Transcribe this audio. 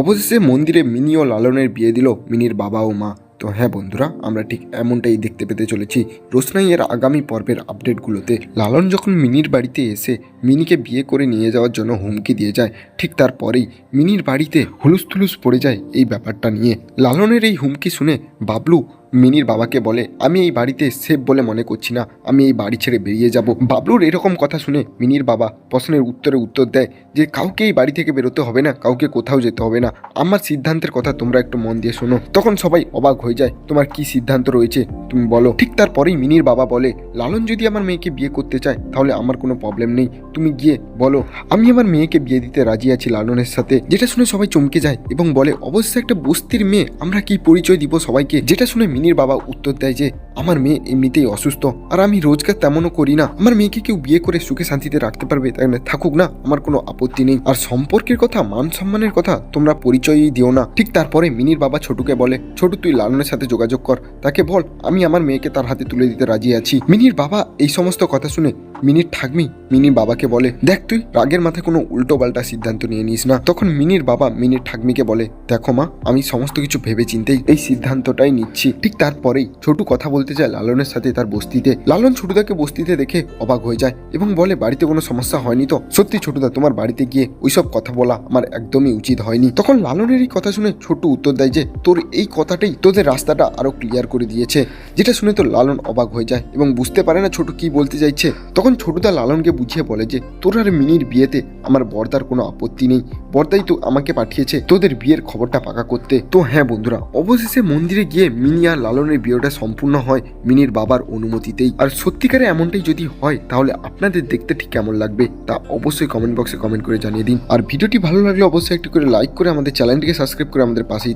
অবশেষে মন্দিরে মিনি ও লালনের বিয়ে দিল মিনির বাবা ও মা। তো হ্যাঁ বন্ধুরা, আমরা ঠিক এমনটাই দেখতে পেতে চলেছি রোশনাইয়ের আগামী পর্বের আপডেটগুলোতে। লালন যখন মিনির বাড়িতে এসে মিনিকে বিয়ে করে নিয়ে যাওয়ার জন্য হুমকি দিয়ে যায়, ঠিক তারপরেই মিনির বাড়িতে হুলুস পড়ে যায় এই ব্যাপারটা নিয়ে। লালনের এই হুমকি শুনে বাবলু মিনির বাবাকে বলে, আমি এই বাড়িতে সেফ বলে মনে করছি না। আমি এই বাড়ি ছেড়ে বেরিয়ে যাব। বাবলুর এরকম কথা শুনে মিনির বাবা প্রশ্নের উত্তরে উত্তর দেয় যে, কাউকে এই বাড়ি থেকে বেরোতে হবে না, কাউকে কোথাও যেতে হবে না। আমার সিদ্ধান্তের কথা তোমরা একটু মন দিয়ে শোনো। তখন সবাই অবাক হয়ে যায়, তোমার কি সিদ্ধান্ত রয়েছে? তুমি বলো। ঠিক তারপরেই মিনির বাবা বলে, লালন যদি আমার মেয়েকে বিয়ে করতে চায়, তাহলে আমার কোনো প্রবলেম নেই। তুমি গিয়ে বলো। আমি আমার মেয়েকে বিয়ে দিতে রাজি আছি লালনের সাথে। যেটা শুনে সবাই চমকে যায় এবং বলে অবশ্যই একটা বস্তির মেয়ে, আমরা কি পরিচয় দিব সবাইকে? যেটা শুনে মিনির বাবা উত্তর দেয় যে আমার মেয়ে এমনিতেই অসুস্থ, আর আমি রোজগার তেমনও করি না। আমার মেয়েকে কেউ বিয়ে করে সুখে শান্তিতে রাখতে পারবে তাই না? থাকুক না, আমার কোনো আপত্তি নেই। আর সম্পর্কের কথা, মান সম্মানের কথা তোমরা পরিচয়ই দিও না। ঠিক তারপরে মিনির বাবা ছোটুকে বলে, ছোটু, তুই লালনের সাথে যোগাযোগ কর। তাকে বল, আমি আমার মেয়েকে তার হাতে তুলে দিতে রাজি আছি। মিনির বাবা এই সমস্ত কথা শুনে মিনির ঠাকমি মিনির বাবাকে বলে, দেখ তুই, রাগের মাথায় কোনো উল্টো পাল্টা সিদ্ধান্ত নিয়ে নিস না। তখন মিনির বাবা মিনির ঠাকমিকে বলে, দেখো মা, আমি সমস্ত কিছু ভেবে চিন্তেই এই সিদ্ধান্তটাই নিচ্ছি। ঠিক তারপরেই ছোটু কথা বলতে যায় লালনের সাথে তার বস্তিতে, লালন ছোটুদাকে বস্তিতে দেখে অবাক হয়ে যায় এবং বলে, বাড়িতে কোনো সমস্যা হয়নি তো? সত্যি ছোটুদা, তোমার বাড়িতে গিয়ে ওইসব কথা বলা আমার একদমই উচিত হয়নি। তখন লালনের এই কথা শুনে ছোট্ট উত্তর দেয় যে, তোর এই কথাটাই তোদের রাস্তাটা আরও ক্লিয়ার করে দিয়েছে। যেটা শুনে তো লালন অবাক হয়ে যায় এবং বুঝতে পারে না ছোট কি বলতে চাইছে। তখন ছোটদা লালনকে বুঝিয়ে বলে যে, তোর আর মিনির বিয়েতে আমার বর্দার কোনো আপত্তি নেই। বর্দাই তো আমাকে পাঠিয়েছে তোদের বিয়ের খবরটা পাকা করতে। তো হ্যাঁ বন্ধুরা, অবশেষে মন্দিরে গিয়ে মিনি আর লালনের বিয়েটা সম্পূর্ণ হয়। মিনির বাবার অনুমতিতেই আর সত্যিকারে এমনটাই যদি হয়, তাহলে আপনাদের দেখতে ঠিক কেমন লাগবে তা অবশ্যই কমেন্ট বক্সে কমেন্ট করে জানিয়ে দিন আর ভিডিওটি ভালো লাগলে অবশ্যই একটু করে লাইক করে আমাদের চ্যানেলটিকে সাবস্ক্রাইব করে আমাদের পাশেই।